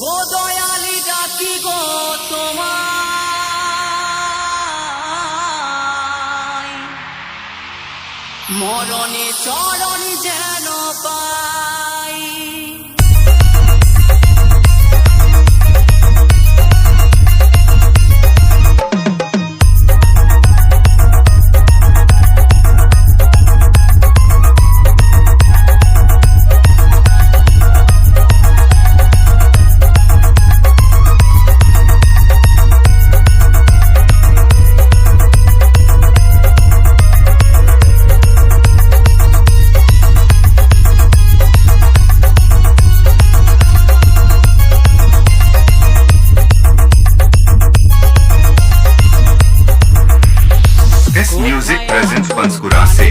গো দয়ালি ডাকি গো তোমার মরণে চরণ যেন পাই। escurece.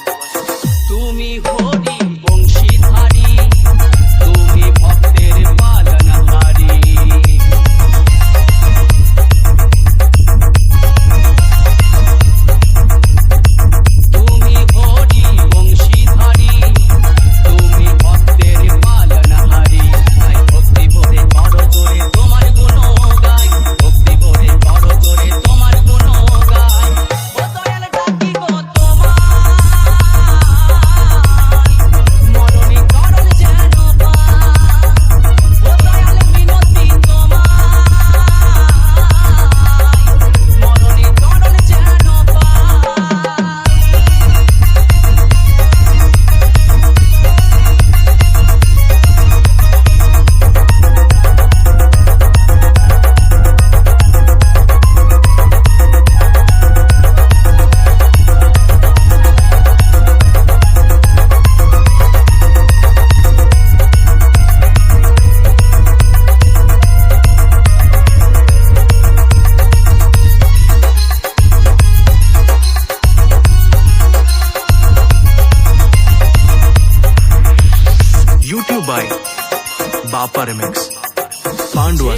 YouTube by Bapa Remix. Pandwa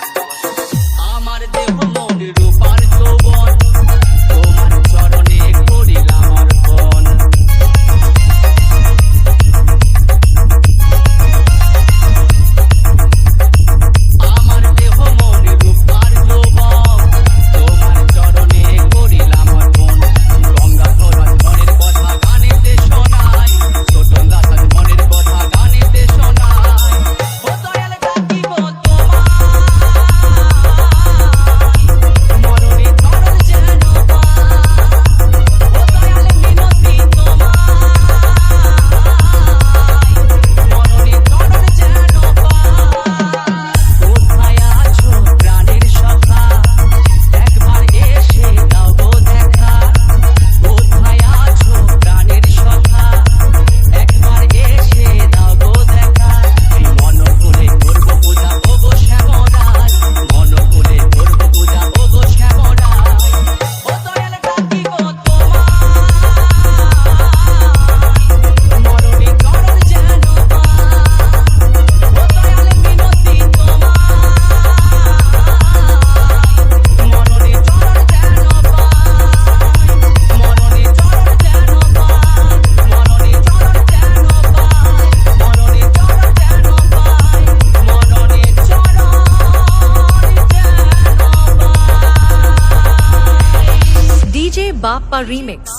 Bappa remix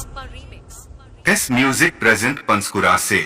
this music present Panskura से